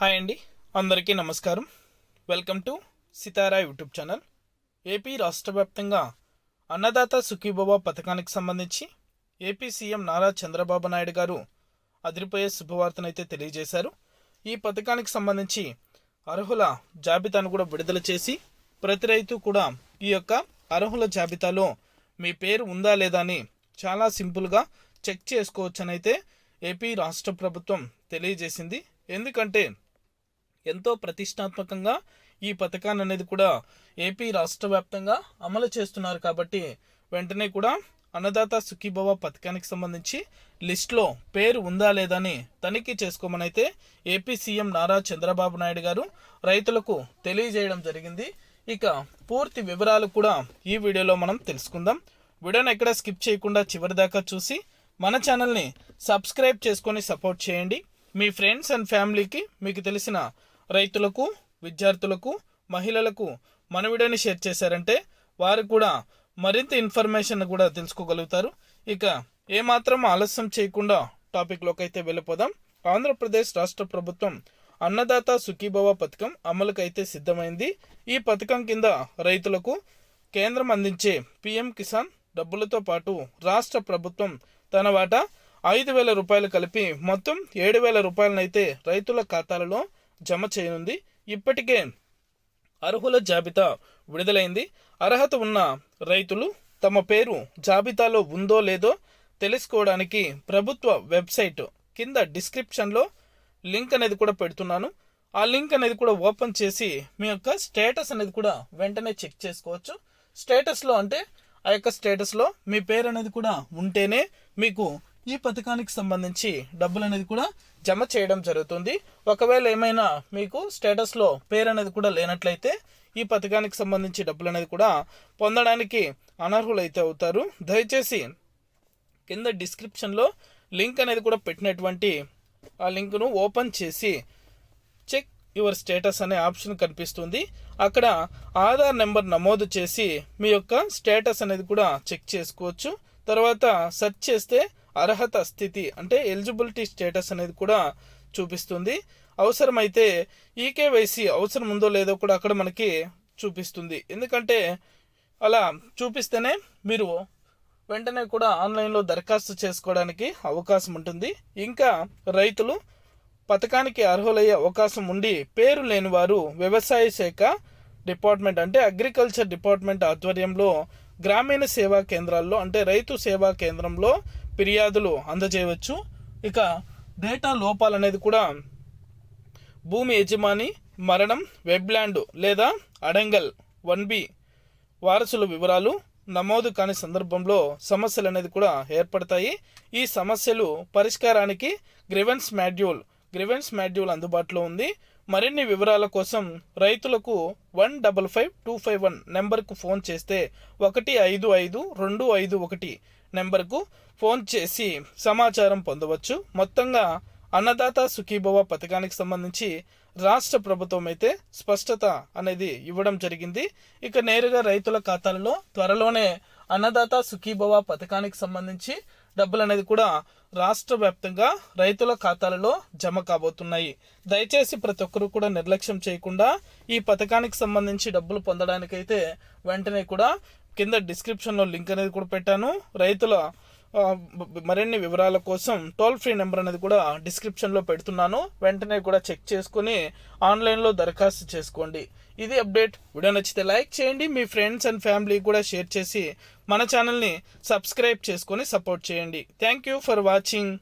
Hi అండి. అందరికీ నమస్కారం. Welcome to Sitara YouTube channel. AP రాష్ట్ర వ్యాప్తంగా అన్నదాత సుఖీభవ పథకానికి సంబంధించి ఏపీ సీఎం నారా చంద్రబాబు నాయుడు గారు అదిరిపోయే శుభవార్తనైతే తెలియజేశారు. ఈ పథకానికి సంబంధించి అర్హుల జాబితాను కూడా విడుదల చేసి ప్రతి రైతు కూడా ఈ యొక్క అర్హుల జాబితాలో మీ పేరు ఉందా లేదా అని చాలా సింపుల్గా చెక్ చేసుకోవచ్చనైతే ఏపీ రాష్ట్ర ప్రభుత్వం తెలియజేసింది. ఎందుకంటే ఎంతో ప్రతిష్టాత్మకంగా ఈ పథకాన్ని అనేది కూడా ఏపీ రాష్ట్ర వ్యాప్తంగా అమలు చేస్తున్నారు కాబట్టి వెంటనే కూడా అన్నదాత సుఖీభవ పథకానికి సంబంధించి లిస్ట్లో పేరు ఉందా లేదని తనిఖీ చేసుకోమని అయితే ఏపీ సీఎం నారా చంద్రబాబు నాయుడు గారు రైతులకు తెలియజేయడం జరిగింది. ఇక పూర్తి వివరాలు కూడా ఈ వీడియోలో మనం తెలుసుకుందాం. వీడియోని ఎక్కడ స్కిప్ చేయకుండా చివరి దాకా చూసి మన ఛానల్ని సబ్స్క్రైబ్ చేసుకొని సపోర్ట్ చేయండి. మీ ఫ్రెండ్స్ అండ్ ఫ్యామిలీకి మీకు తెలిసిన రైతులకు విద్యార్థులకు మహిళలకు మనవిడని షేర్ చేశారంటే వారు కూడా మరింత ఇన్ఫర్మేషన్ కూడా తెలుసుకోగలుగుతారు. ఇక ఏమాత్రం ఆలస్యం చేయకుండా టాపిక్లోకి అయితే వెళ్ళిపోదాం. ఆంధ్రప్రదేశ్ రాష్ట్ర ప్రభుత్వం అన్నదాత సుఖీభవ పథకం అమలుకైతే సిద్ధమైంది. ఈ పథకం కింద రైతులకు కేంద్రం అందించే పిఎం కిసాన్ డబ్బులతో పాటు రాష్ట్ర ప్రభుత్వం తన వాటా ఐదు వేల రూపాయలు కలిపి మొత్తం ఏడు వేల రూపాయలనైతే రైతుల ఖాతాలలో జమ చేయనుంది. ఇప్పటికే అర్హుల జాబితా విడుదలైంది. అర్హత ఉన్న రైతులు తమ పేరు జాబితాలో ఉందో లేదో తెలుసుకోవడానికి ప్రభుత్వ వెబ్సైట్ కింద డిస్క్రిప్షన్లో లింక్ అనేది కూడా పెడుతున్నాను. ఆ లింక్ అనేది కూడా ఓపెన్ చేసి మీ యొక్క స్టేటస్ అనేది కూడా వెంటనే చెక్ చేసుకోవచ్చు. స్టేటస్లో అంటే ఆ యొక్క స్టేటస్లో మీ పేరు అనేది కూడా ఉంటేనే మీకు ఈ పథకానికి సంబంధించి డబ్బులు అనేది కూడా జమ చేయడం జరుగుతుంది. ఒకవేళ ఏమైనా మీకు స్టేటస్లో పేరు అనేది కూడా లేనట్లయితే ఈ పథకానికి సంబంధించి డబ్బులు అనేది కూడా పొందడానికి అనర్హులైతే అవుతారు. దయచేసి కింద డిస్క్రిప్షన్లో లింక్ అనేది కూడా పెట్టినటువంటి ఆ లింక్ను ఓపెన్ చేసి చెక్ యువర్ స్టేటస్ అనే ఆప్షన్ కనిపిస్తుంది. అక్కడ ఆధార్ నెంబర్ నమోదు చేసి మీ యొక్క స్టేటస్ అనేది కూడా చెక్ చేసుకోవచ్చు. తర్వాత సెర్చ్ చేస్తే అర్హత స్థితి అంటే ఎలిజిబిలిటీ స్టేటస్ అనేది కూడా చూపిస్తుంది. అవసరమైతే ఈకేవైసీ అవసరం ఉందో లేదో కూడా అక్కడ మనకి చూపిస్తుంది. ఎందుకంటే అలా చూపిస్తేనే మీరు వెంటనే కూడా ఆన్లైన్లో దరఖాస్తు చేసుకోవడానికి అవకాశం ఉంటుంది. ఇంకా రైతులు పథకానికి అర్హులయ్యే అవకాశం ఉండి పేరు లేని వారు వ్యవసాయ శాఖ డిపార్ట్మెంట్ అంటే అగ్రికల్చర్ డిపార్ట్మెంట్ ఆధ్వర్యంలో గ్రామీణ సేవా కేంద్రాల్లో అంటే రైతు సేవా కేంద్రంలో ఫిర్యాదులు అందజేయవచ్చు. ఇక డేటా లోపాలు అనేది కూడా భూమి యజమాని మరణం వెబ్లాండ్ లేదా అడంగల్ వన్ బి వారసుల వివరాలు నమోదు కాని సందర్భంలో సమస్యలు అనేది కూడా ఏర్పడతాయి. ఈ సమస్యలు పరిష్కారానికి గ్రివెన్స్ మాడ్యూల్ గ్రివెన్స్ మాడ్యూల్ అందుబాటులో ఉంది. మరిన్ని వివరాల కోసం రైతులకు one double five two five one నెంబర్కు ఫోన్ చేస్తే ఒకటి ఐదు ఐదు రెండు ఐదు ఒకటి నెంబర్కు ఫోన్ చేసి సమాచారం పొందవచ్చు. మొత్తంగా అన్నదాత సుఖీభవ పథకానికి సంబంధించి రాష్ట్ర ప్రభుత్వం అయితే స్పష్టత అనేది ఇవ్వడం జరిగింది. ఇక నేరుగా రైతుల ఖాతాలలో త్వరలోనే అన్నదాత సుఖీభవ పథకానికి సంబంధించి డబ్బులు అనేది కూడా రాష్ట్ర వ్యాప్తంగా రైతుల ఖాతాలలో జమ కాబోతున్నాయి. దయచేసి ప్రతి ఒక్కరూ కూడా నిర్లక్ష్యం చేయకుండా ఈ పథకానికి సంబంధించి డబ్బులు పొందడానికైతే వెంటనే కూడా కింద డిస్క్రిప్షన్లో లింక్ అనేది కూడా పెట్టాను. రైతుల మరిన్ని వివరాల కోసం టోల్ ఫ్రీ నెంబర్ అనేది కూడా డిస్క్రిప్షన్లో పెడుతున్నాను. వెంటనే కూడా చెక్ చేసుకుని ఆన్లైన్లో దరఖాస్తు చేసుకోండి. ఇది అప్డేట్. వీడియో నచ్చితే లైక్ చేయండి. మీ ఫ్రెండ్స్ అండ్ ఫ్యామిలీ కూడా షేర్ చేసి మన ఛానల్ని సబ్స్క్రైబ్ చేసుకొని సపోర్ట్ చేయండి. Thank you for watching.